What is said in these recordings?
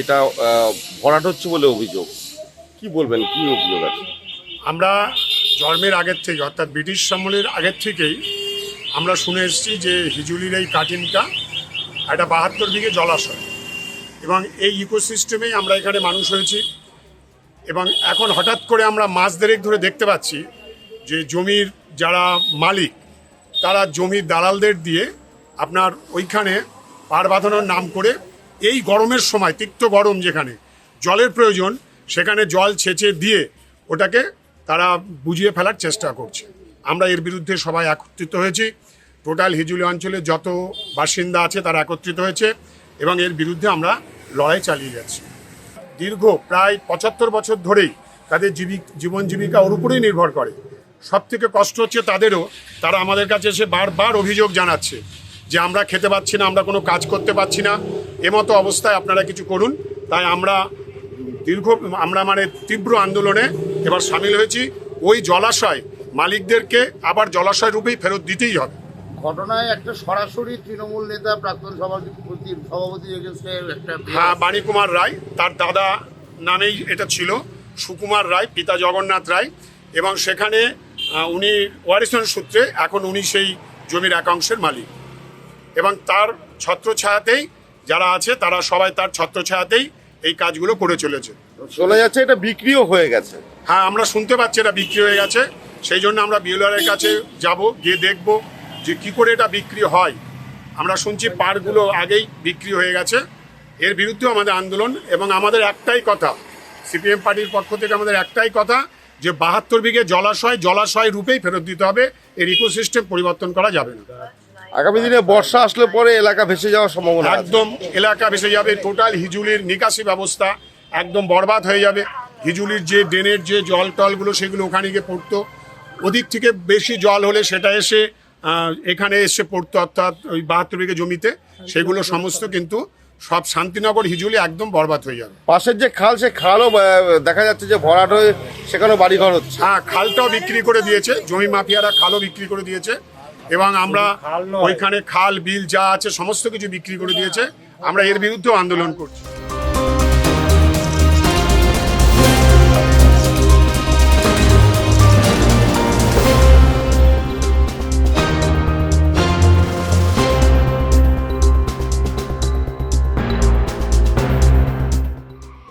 যেটা ভরাট হচ্ছে বলে অভিযোগ। কি বলবেন, কি অভিযোগ আছে? আমরা জন্মের আগের থেকে অর্থাৎ ব্রিটিশ আমলের আগের থেকেই, আমরা শুনে এসেছি যে হিজুলির এই কাটিংটা একটা বাহাত্তর বিঘে জলাশয়। এবং এই ইকোসিস্টেমেই আমরা এখানে মানুষ হয়েছি। এবং এখন হঠাৎ করে আমরা মাস দেড়েক ধরে দেখতে পাচ্ছি যে জমির যারা মালিক, তারা জমির দালালদের দিয়ে আপনার ওইখানে পার বাঁধানোর নাম করে এই গরমের সময়, তিক্ত গরম যেখানে, জলের প্রয়োজন, সেখানে জল ছেঁচে দিয়ে ওটাকে তারা বুঝিয়ে ফেলার চেষ্টা করছে। আমরা এর বিরুদ্ধে সবাই একত্রিত হয়েছি। টোটাল হিজুলি অঞ্চলে যত বাসিন্দা আছে তারা একত্রিত হয়েছে এবং এর বিরুদ্ধে আমরা লড়াই চালিয়ে যাচ্ছি। দীর্ঘ প্রায় পঁচাত্তর বছর ধরেই তাদের জীবিক জীবন জীবিকা ওর উপরেই নির্ভর করে। সব থেকে কষ্ট হচ্ছে তাদেরও, তারা আমাদের কাছে এসে বারবার অভিযোগ জানাচ্ছে যে আমরা খেতে পাচ্ছি না, আমরা কোনো কাজ করতে পারছি না। এমতো অবস্থায় আপনারা কিছু করুন। তাই আমরা দীর্ঘ আমরা মানে তীব্র আন্দোলনে এবার সামিল হয়েছি। ওই জলাশয় মালিকদেরকে আবার জলাশয় রূপেই ফেরত দিতেই হবে। ঘটনায় একটা সরাসরি তৃণমূল নেতা প্রাক্তন সভাপতি সভাপতি একটা হ্যাঁ বাণীকুমার রায় তার দাদা নামেই এটা ছিল সুকুমার রায় পিতা জগন্নাথ রায়। এবং সেখানে উনি ওয়ারিশন সূত্রে এখন উনি সেই জমির একাংশের মালিক। এবং তার ছত্রছায়াতেই যারা আছে তারা সবাই তার ছত্রছায়াতেই এই কাজগুলো করে চলেছে। শোনা যাচ্ছে এটা বিক্রিও হয়ে গেছে। হ্যাঁ আমরা শুনতে পাচ্ছি এটা বিক্রি হয়ে গেছে। সেই জন্য আমরা বিএলআরের কাছে যাব গিয়ে দেখব যে কি করে এটা বিক্রি হয়। আমরা শুনছি পারগুলো আগেই বিক্রি হয়ে গেছে। এর বিরুদ্ধেও আমাদের আন্দোলন এবং আমাদের একটাই কথা সিপিএম পার্টির পক্ষ থেকে আমাদের একটাই কথা যে বাহাত্তর বিঘে জলাশয় জলাশয় রূপেই ফেরত দিতে হবে। এর ইকোসিস্টেম পরিবর্তন করা যাবে না। আগামী দিনে বর্ষা আসলে পরে এলাকা ভেসে যাওয়ার সম্ভাবনা একদম এলাকা ভেসে যাবে টোটাল হিজুলির নিকাশি ব্যবস্থা একদম বরবাদ হয়ে যাবে। হিজুলির যে ড্রেনের যে জল টলগুলো সেগুলো ওখানে গিয়ে পড়তো। ওদিক থেকে বেশি জল হলে সেটা এসে এখানে এসে পড়তো অর্থাৎ ওই বাহাত্তর বিঘে জমিতে। সেগুলো সমস্ত কিন্তু সব শান্তিনগর হিজুলি একদম বরবাদ হয়ে যাবে। পাশের যে খাল সে খালও দেখা যাচ্ছে যে ভরাট হয়ে সেখানেও বাড়িঘর হচ্ছে। হ্যাঁ খালটাও বিক্রি করে দিয়েছে। জমি মাফিয়ারা খালও বিক্রি করে দিয়েছে। এবং আমরা ওইখানে খাল বিল যা আছে সমস্ত কিছু বিক্রি করে দিয়েছে। আমরা এর বিরুদ্ধেও আন্দোলন করছি।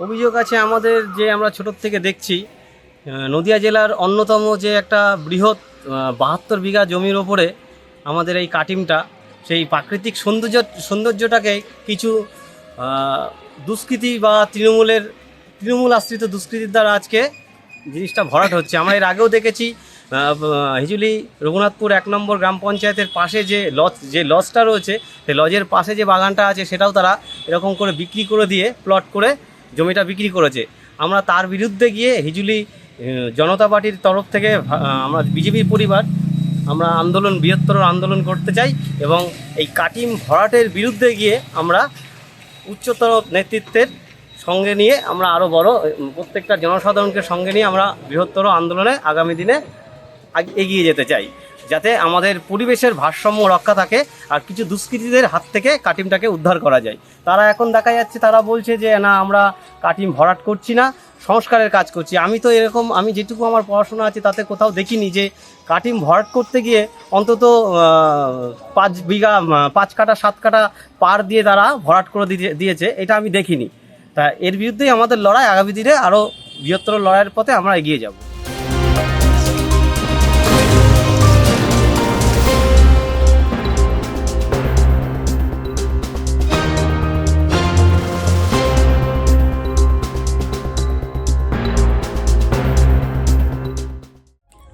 অভিযোগ আছে আমাদের যে আমরা ছোটোর থেকে দেখছি নদিয়া জেলার অন্যতম যে একটা বৃহৎ বাহাত্তর বিঘা জমির ওপরে আমাদের এই কাটিমটা, সেই প্রাকৃতিক সৌন্দর্য, সৌন্দর্যটাকে কিছু দুষ্কৃতী বা তৃণমূলের, তৃণমূল আশ্রিত দুষ্কৃতির দ্বারা আজকে জিনিসটা ভরাট হচ্ছে। আমরা এর আগেও দেখেছি হিজুলি রঘুনাথপুর এক নম্বর গ্রাম পঞ্চায়েতের পাশে যে লজ, যে লজটা রয়েছে, সেই লজের পাশে যে বাগানটা আছে, সেটাও তারা এরকম করে বিক্রি করে দিয়ে প্লট করে জমিটা বিক্রি করেছে। আমরা তার বিরুদ্ধে গিয়ে হিজুলি জনতা পার্টির তরফ থেকে আমরা বিজেপির পরিবার আমরা আন্দোলন, বৃহত্তর আন্দোলন করতে চাই এবং এই কাটিম ভরাটের বিরুদ্ধে গিয়ে আমরা উচ্চতর নেতৃত্বের সঙ্গে নিয়ে আমরা আরও বড়, প্রত্যেকটা জনসাধারণকে সঙ্গে নিয়ে আমরা বৃহত্তর আন্দোলনে আগামী দিনে এগিয়ে যেতে চাই। যাতে আমাদের পরিবেশের ভারসাম্য রক্ষা থাকে আর কিছু দুষ্কৃতীদের হাত থেকে কাটিমটাকে উদ্ধার করা যায়। তারা এখন দেখা যাচ্ছে, তারা বলছে যে, না, আমরা কাটিম ভরাট করছি না, সংস্কারের কাজ করছি। আমি তো এরকম, আমি যেটুকু আমার পড়াশোনা আছে, তাতে কোথাও দেখিনি যে, কাটিম ভরাট করতে গিয়ে অন্তত পাঁচ বিঘা পাঁচ কাটা, সাত কাটা পার দিয়ে তারা ভরাট করে দিয়ে- দিয়েছে, এটা আমি দেখিনি। তা এর বিরুদ্ধেই আমাদের লড়াই, আগামী দিনে আরও বৃহত্তর লড়াইয়ের পথে আমরা এগিয়ে যাব।